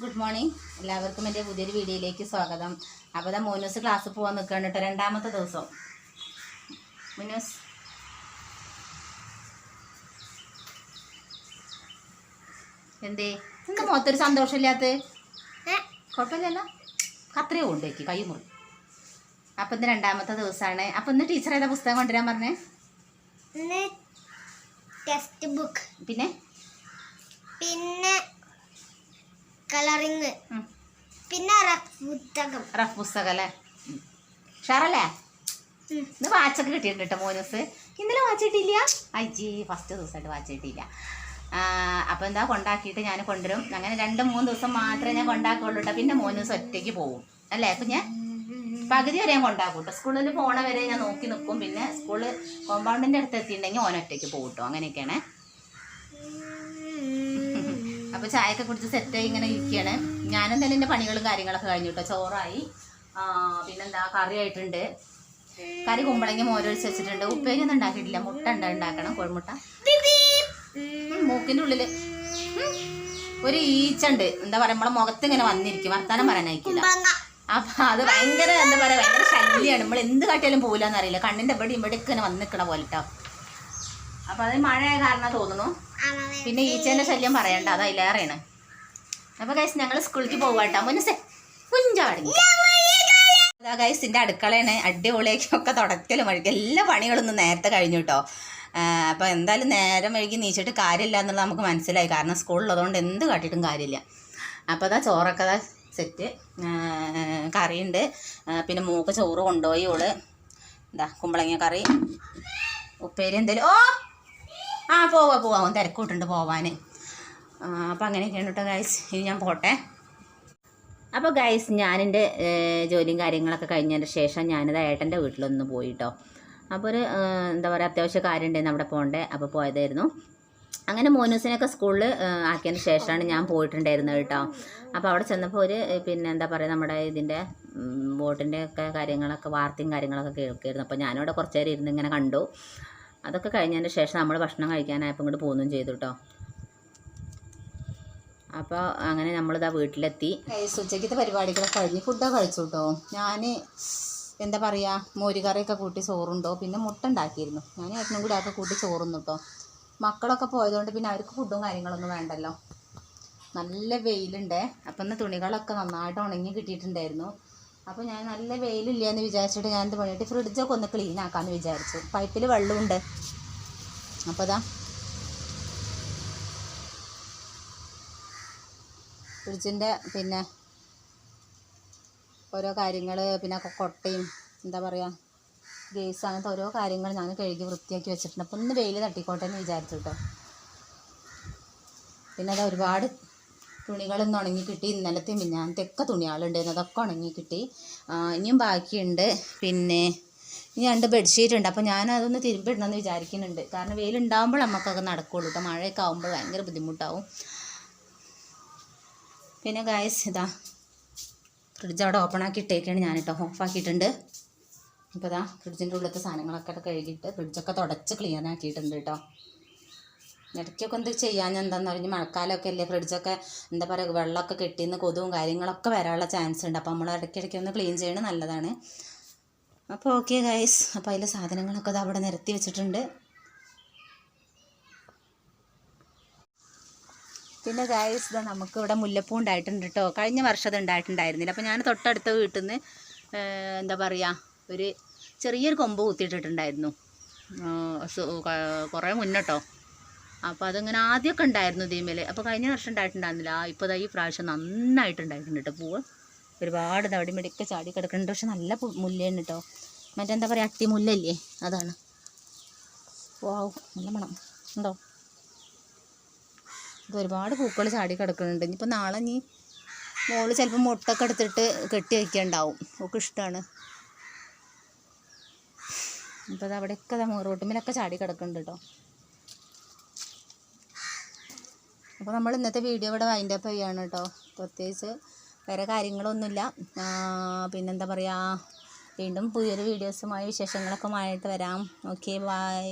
Good morning എല്ലാവർക്കും എന്റെ പുതിയൊരു വീഡിയോയിലേക്ക് സ്വാഗതം. അപ്പോൾ ഇതാ മോനൂസ് ക്ലാസ് പോകാൻ നിൽക്കുകയാണ് കേട്ടോ രണ്ടാമത്തെ ദിവസം. മോനൂസ്. എന്തേ? എന്താ മുഖത്തൊരു സന്തോഷമില്ലാത്ത കുഴപ്പമില്ലല്ലോ. അത്രയും കൊണ്ടേക്ക് കൈ മുറി. അപ്പം ഇന്ന് രണ്ടാമത്തെ ദിവസമാണ്. അപ്പം ഇന്ന് ടീച്ചർ ഏതാ പുസ്തകം കൊണ്ടുവരാൻ പറഞ്ഞേ? ടെക്സ്റ്റ് ബുക്ക് പിന്നെ? പിന്നെ കളറിങ്. പിന്നെ റഫ് പുസ്തകം. റഫ് പുസ്തകം അല്ലേ? ഷാറല്ലേ. ഇന്ന് വാച്ചൊക്കെ കിട്ടിയിട്ടുണ്ട് കേട്ടോ മോനൂസ്. ഇന്നലെ വാച്ചിട്ടില്ല? കിട്ടിയില്ല അയ്യേ ഫസ്റ്റ് ദിവസമായിട്ട് വാച്ച് കിട്ടിയില്ല അപ്പോൾ എന്താ കൊണ്ടാക്കിയിട്ട് ഞാൻ കൊണ്ടുവരും. അങ്ങനെ രണ്ട് മൂന്ന് ദിവസം മാത്രമേ ഞാൻ കൊണ്ടാക്കുള്ളൂ കേട്ടോ. പിന്നെ മോനൂസ് ഒറ്റയ്ക്ക് പോകും അല്ലേ? അപ്പം ഞാൻ പകുതി വരെ ഞാൻ കൊണ്ടാക്കും കേട്ടോ. സ്കൂളിൽ പോണ വരെ ഞാൻ നോക്കി നിൽക്കും. പിന്നെ സ്കൂൾ കോമ്പൗണ്ടിന്റെ അടുത്ത് എത്തിയിട്ടുണ്ടെങ്കിൽ ഓനൊറ്റയ്ക്ക് പോകും കേട്ടോ. അങ്ങനെയൊക്കെയാണ്. അപ്പോൾ ചായയൊക്കെ കുടിച്ച് സെറ്റായി ഇങ്ങനെ ഇരിക്കുകയാണ് ഞാനെന്തായാലും എന്റെ പണികളും കാര്യങ്ങളൊക്കെ കഴിഞ്ഞു കേട്ടോ ചോറായി. പിന്നെന്താ കറി ആയിട്ടുണ്ട് കറി കുമ്പളങ്ങി മോരൊഴിച്ച് വെച്ചിട്ടുണ്ട്. ഉപ്പേരി ഒന്നും ഉണ്ടാക്കിയിട്ടില്ല. മുട്ട ഉണ്ട് ഉണ്ടാക്കണം. കോഴിമുട്ട. മൂക്കിന്റെ മൂക്കിന്റെ ഉള്ളിൽ ഒരു ഈച്ച ഉണ്ട് എന്താ പറയാ നമ്മളെ മുഖത്ത് ഇങ്ങനെ വന്നിരിക്കും. വർത്താനം പറയാനായിക്കില്ല കുമ്പളങ്ങ അപ്പൊ അത് ഭയങ്കര എന്താ പറയാ ഭയങ്കര ശല്യമാണ് നമ്മൾ എന്ത് കാട്ടിയാലും അറിയില്ല കണ്ണിന്റെ എവിടെയും ഇവിടെ ഇങ്ങനെ വന്ന് നിൽക്കണ പോലെ കേട്ടോ അപ്പൊ അത് മഴ കാരണം തോന്നുന്നു. പിന്നെ ഈച്ചേന്റെ ശല്യം പറയണ്ട അതാ അതിലേറെയാണ് അപ്പൊ ഗൈസ് ഞങ്ങൾ സ്കൂളിലേക്ക് പോവാട്ടോ മുന്നേ കുഞ്ചാടങ്ങി അതാ ഗൈസിന്റെ അടുക്കളയാണ് അടിപൊളിയൊക്കെ തുടക്കലും വഴിക്കും എല്ലാ പണികളും ഇന്ന് നേരത്തെ കഴിഞ്ഞു കേട്ടോ അപ്പോൾ എന്തായാലും നേരം വഴുകി നീച്ചിട്ട് കാര്യമില്ല എന്നുള്ളത് നമുക്ക് മനസ്സിലായി. കാരണം സ്കൂളിലുള്ളതുകൊണ്ട് എന്ത് കാട്ടിട്ടും കാര്യമില്ല. അപ്പോൾ അതാ ചോറൊക്കെ അതാ സെറ്റ് കറിയുണ്ട്. പിന്നെ മൂക്ക് ചോറ് കൊണ്ടുപോയി ഓൾ. എന്താ കുമ്പളങ്ങ കറി. ഉപ്പേരി എന്തേലും ഓ! ആ പോവാ പോവാ. തിരക്കൂട്ടുണ്ട് പോവാൻ അപ്പം അങ്ങനെയൊക്കെയാണ് കേട്ടോ ഗൈസ് ഇനി ഞാൻ പോട്ടെ. അപ്പോൾ ഗൈസ് ഞാനെന്റെ ജോലിയും കാര്യങ്ങളൊക്കെ കഴിഞ്ഞതിന് ശേഷം ഞാനിത് ഏട്ടന്റെ വീട്ടിലൊന്ന് പോയി കേട്ടോ അപ്പോൾ ഒരു എന്താ പറയുക അത്യാവശ്യ കാര്യം ഉണ്ടായിരുന്നു അവിടെ പോകണ്ടേ. അപ്പോൾ പോയതായിരുന്നു. അങ്ങനെ മോനൂസിനൊക്കെ സ്കൂളിൽ ആക്കിയതിന് ശേഷമാണ് ഞാൻ പോയിട്ടുണ്ടായിരുന്നത് കേട്ടോ. അപ്പോൾ അവിടെ ചെന്നപ്പോൾ ഒരു പിന്നെ എന്താ പറയുക നമ്മുടെ ഇതിന്റെ ബോട്ടിന്റെ ഒക്കെ കാര്യങ്ങളൊക്കെ വാർത്തയും കാര്യങ്ങളൊക്കെ കേൾക്കുമായിരുന്നു അപ്പോൾ ഞാനിവിടെ കുറച്ച് നേരം ഇരുന്ന് ഇങ്ങനെ കണ്ടു. അതൊക്കെ കഴിഞ്ഞതിന് ശേഷം നമ്മൾ ഭക്ഷണം കഴിക്കാനായപ്പോൾ ഇങ്ങോട്ട് പോകുന്നു ചെയ്തു കേട്ടോ അപ്പോൾ അങ്ങനെ നമ്മളിതാ വീട്ടിലെത്തി. ഉച്ചയ്ക്കത്തെ പരിപാടികളൊക്കെ കഴിഞ്ഞ് ഫുഡൊക്കെ കഴിച്ചു കേട്ടോ ഞാൻ എന്താ പറയുക മോരുകറിയൊക്കെ കൂട്ടി ചോറുണ്ടോ പിന്നെ മുട്ട ഉണ്ടാക്കിയിരുന്നു. ഞാൻ ഏട്ടനും കൂടി അതൊക്കെ കൂട്ടി ചോറുന്നു കേട്ടോ മക്കളൊക്കെ പോയതുകൊണ്ട് പിന്നെ അവർക്ക് ഫുഡും കാര്യങ്ങളൊന്നും വേണ്ടല്ലോ. നല്ല വെയിലുണ്ടേ. അപ്പം തുണികളൊക്കെ നന്നായിട്ട് ഉണങ്ങി കിട്ടിയിട്ടുണ്ടായിരുന്നു. അപ്പോൾ ഞാൻ നല്ല വെയിലില്ല എന്ന് വിചാരിച്ചിട്ട് ഞാൻ എന്ത് പണിയിട്ട് ഫ്രിഡ്ജൊക്കെ ഒന്ന് ക്ലീൻ ആക്കാമെന്ന് വിചാരിച്ചു. പൈപ്പിൽ വെള്ളമുണ്ട്. അപ്പോൾ അതാ ഫ്രിഡ്ജിന്റെ പിന്നെ ഓരോ കാര്യങ്ങൾ പിന്നെ കൊട്ടയും എന്താ പറയുക ഗ്ലേസ് അങ്ങനത്തെ ഓരോ കാര്യങ്ങൾ ഞാൻ കഴുകി വൃത്തിയാക്കി വെച്ചിട്ടുണ്ട്. അപ്പോൾ ഒന്ന് വെയിൽ തട്ടിക്കോട്ടെ എന്ന് വിചാരിച്ചു കേട്ടോ പിന്നെ അത് ഒരുപാട് തുണികളൊന്നും ഉണങ്ങി കിട്ടി. ഇന്നലത്തെ മിഞ്ഞാനത്തെ ഒക്കെ തുണികളുണ്ടായിരുന്നു. അതൊക്കെ ഉണങ്ങി കിട്ടി. ഇനിയും ബാക്കിയുണ്ട്. പിന്നെ ഇനി രണ്ട് ബെഡ്ഷീറ്റ് ഉണ്ട്. അപ്പോൾ ഞാൻ അതൊന്ന് തിരുമ്പിടണമെന്ന് വിചാരിക്കുന്നുണ്ട്. കാരണം വെയിലുണ്ടാകുമ്പോൾ നമുക്കൊക്കെ നടക്കുള്ളൂ. കേട്ടോ മഴയൊക്കെ ആകുമ്പോൾ ഭയങ്കര ബുദ്ധിമുട്ടാവും. പിന്നെ ഗായസ് ഇതാ ഫ്രിഡ്ജ് അവിടെ ഓപ്പൺ ആക്കി ഇട്ടേക്കാണ് ഞാൻ കേട്ടോ ഓഫ് ആക്കിയിട്ടുണ്ട്. ഇപ്പോൾ ഇതാ ഫ്രിഡ്ജിന്റെ ഉള്ളിലത്തെ സാധനങ്ങളൊക്കെ കഴുകിയിട്ട് ഫ്രിഡ്ജൊക്കെ തുടച്ച് ക്ലിയർ ആക്കിയിട്ടുണ്ട് കേട്ടോ ഇടയ്ക്കൊക്കെ എന്ത് ചെയ്യാൻ എന്താണെന്ന് പറഞ്ഞ് മഴക്കാലമൊക്കെ അല്ലേ ഫ്രിഡ്ജൊക്കെ എന്താ പറയുക വെള്ളമൊക്കെ കെട്ടിന്ന് കൊതുവും കാര്യങ്ങളൊക്കെ വരാനുള്ള ചാൻസ് ഉണ്ട്. അപ്പോൾ നമ്മൾ ഇടയ്ക്കിടയ്ക്ക് ഒന്ന് ക്ലീൻ ചെയ്യണത് നല്ലതാണ്. അപ്പോൾ ഓക്കെ ഗൈസ് അപ്പോൾ അതിലെ സാധനങ്ങളൊക്കെ അത് അവിടെ നിരത്തി വെച്ചിട്ടുണ്ട്. പിന്നെ ഗൈസ് നമുക്ക് ഇവിടെ മുല്ലപ്പൂ ഉണ്ടായിട്ടുണ്ട് കേട്ടോ കഴിഞ്ഞ വർഷം അത് ഉണ്ടായിട്ടുണ്ടായിരുന്നില്ല. അപ്പോൾ ഞാൻ തൊട്ടടുത്ത വീട്ടിൽ നിന്ന് എന്താ പറയുക ഒരു ചെറിയൊരു കൊമ്പ് കുത്തിയിട്ടിട്ടുണ്ടായിരുന്നു. കുറേ മുന്നട്ടോ അപ്പോൾ അതിങ്ങനെ ആദ്യമൊക്കെ ഉണ്ടായിരുന്നു ഇതേമേലെ അപ്പോൾ കഴിഞ്ഞ വർഷം ഉണ്ടായിട്ടുണ്ടായിരുന്നില്ല. ഇപ്പോൾ ഈ പ്രാവശ്യം നന്നായിട്ടുണ്ടായിട്ടുണ്ട് കേട്ടോ പൂവ്. ഒരുപാട് നടി മെടിക്കെ ചാടി കിടക്കുന്നുണ്ട്. പക്ഷെ നല്ല മുല്ലയാണ് കേട്ടോ മറ്റെന്താ പറയുക അത്തിമുല്ലല്ലേ അതാണ്. വാവ് നല്ല മണം. ഉണ്ടോ? ഇത് ഒരുപാട് പൂക്കൾ ചാടി കിടക്കുന്നുണ്ട്. ഇനിയിപ്പോൾ നാളെ നീ മോൾ ചിലപ്പോൾ മുട്ടൊക്കെ എടുത്തിട്ട് കെട്ടി വയ്ക്കാണ്ടാവും ഒക്കെ ഇഷ്ടമാണ് ഇപ്പോൾ അത് അവിടെയൊക്കെ റോട്ടുമ്പിലൊക്കെ ചാടി കിടക്കുന്നുണ്ട് കേട്ടോ അപ്പോൾ നമ്മൾ ഇന്നത്തെ വീഡിയോ ഇവിടെ വൈൻഡ് അപ്പ് ചെയ്യാണ് കേട്ടോ. പ്രത്യേകിച്ച് വേറെ കാര്യങ്ങളൊന്നുമില്ല. പിന്നെന്താ പറയുക വീണ്ടും പുതിയൊരു വീഡിയോസുമായി വിശേഷങ്ങളൊക്കെ ആയിട്ട് വരാം. Okay bye